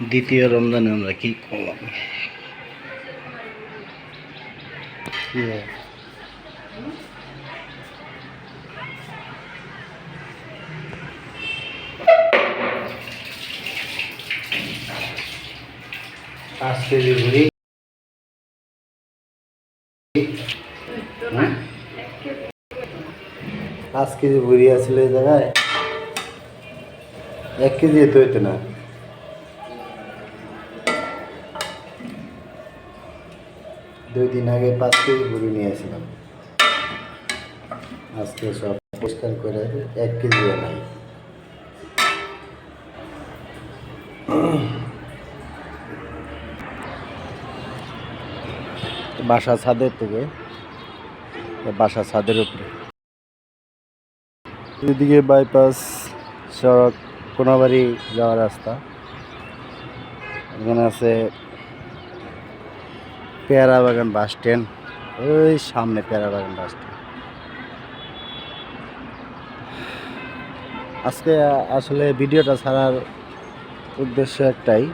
দ্বিতীয় রমজানে আমরা কি করলাম কি? পাঁচ কেজি ভুড়ি হ্যাঁ? পাঁচ কেজি ভুড়ি আসলে এক কেজি তো না দুই দিন আগে পাঁচ কেজি ভুড়ি নিয়ে আসলাম। আজকে সব পরিষ্কার করে এক কেজিও নাই বাসা ছাদের থেকে, বাসা ছাদের উপরে। এদিকে বাইপাস সড়ক, কোনাবাড়ি যাওয়ার রাস্তা। এখানে আছে পেয়ারা বাগান বাস স্ট্যান্ড। ওই সামনে পেয়ারা বাগান বাস স্ট্যান্ড। আজকে, আসলে ভিডিওটা ছাড়ার উদ্দেশ্য একটাই,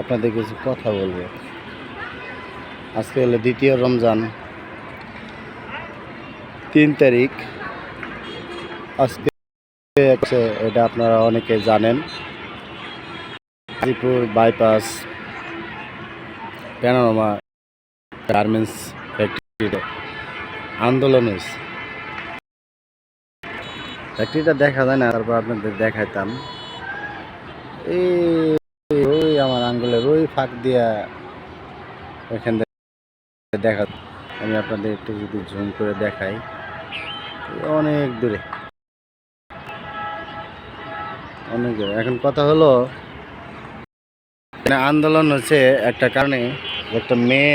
আপনাদের কিছু কথা বলব। আজকে হলো দ্বিতীয় রমজান, তিন তারিখ। আজকে এটা আপনারা অনেকে জানেন গাজীপুর বাইপাস প্যানোরামা গার্মেন্টস ফ্যাক্টরিটা আন্দোলন হয়েছে ফ্যাক্টরিটা দেখা যায় না, তারপর আপনাদের দেখাইতাম। এই, ওই আমার আঙ্গুলের ওই ফাঁক দিয়া থেকে দেখা আমি আপনাদের একটু যদি জুম করে দেখাই, অনেক দূরে। অনেক দূরে। এখন কথা হলো, আন্দোলন হচ্ছে একটা কারণে একটা মেয়ে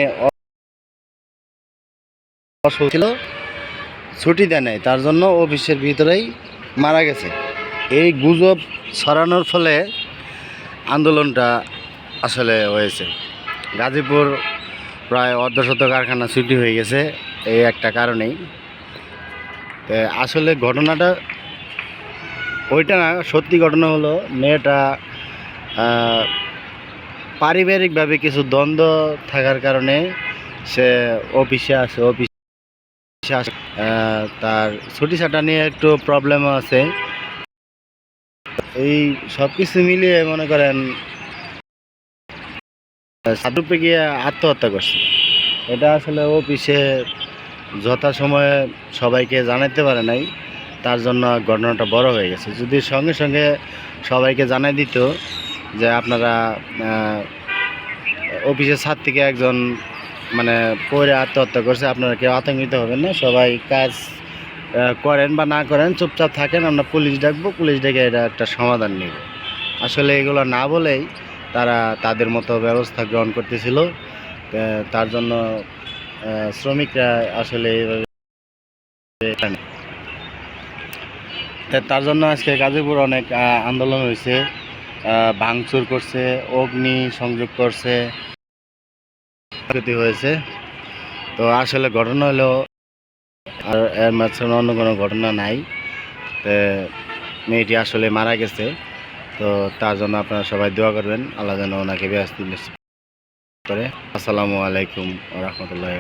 ছিল ছুটি দেয় নাই। তার জন্য অফিসের ভিতরেই মারা গেছে। এই গুজব ছড়ানোর ফলে আন্দোলনটা আসলে হয়েছে। গাজীপুর প্রায় অর্ধশত কারখানা ছুটি হয়ে গেছে, এই একটা কারণেই। আসলে ঘটনাটা ওইটা না, সত্যি ঘটনা হলো, মেয়েটা পারিবারিকভাবে কিছু দ্বন্দ্ব থাকার কারণে সে অফিসে আসে, অফিসে আসে তার ছুটি ছাটা নিয়ে একটু প্রবলেমও আছে। এই সব কিছু মিলিয়ে মনে করেন সাধুপে গিয়ে আত্মহত্যা করছে। এটা আসলে অফিসে যথাসময়ে সবাইকে জানাতে পারে নাই, তার জন্য ঘটনাটা বড় হয়ে গেছে। যদি সঙ্গে সঙ্গে সবাইকে জানাই দিত যে আপনারা অফিসের ছাদ থেকে একজন মানে পরে আত্মহত্যা করছে, আপনারা কেউ আতঙ্কিত হবেন না, সবাই কাজ করেন বা না করেন, চুপচাপ থাকেন, আমরা পুলিশ ডাকবো, পুলিশ ডেকে এটা একটা সমাধান নিব। আসলে এগুলো না বলেই তারা তাদের মতো ব্যবস্থা গ্রহণ করতেছিল তার জন্য শ্রমিকরা আসলে এইভাবে তার জন্য আজকে গাজীপুর অনেক আন্দোলন হয়েছে ভাঙচুর করছে, অগ্নি সংযোগ করছে। ক্ষতি হয়েছে। তো আসলে ঘটনা হলো, আর এর মাঝখানে অন্য কোনো ঘটনা নাই। তো মেয়েটি আসলে মারা গেছে। তো তার জন্য আপনারা সবাই দোয়া করবেন। আল্লাহ যেন ওনাকে ব্যস্ত করে। আসসালামু আলাইকুম রহমতুল্লাহ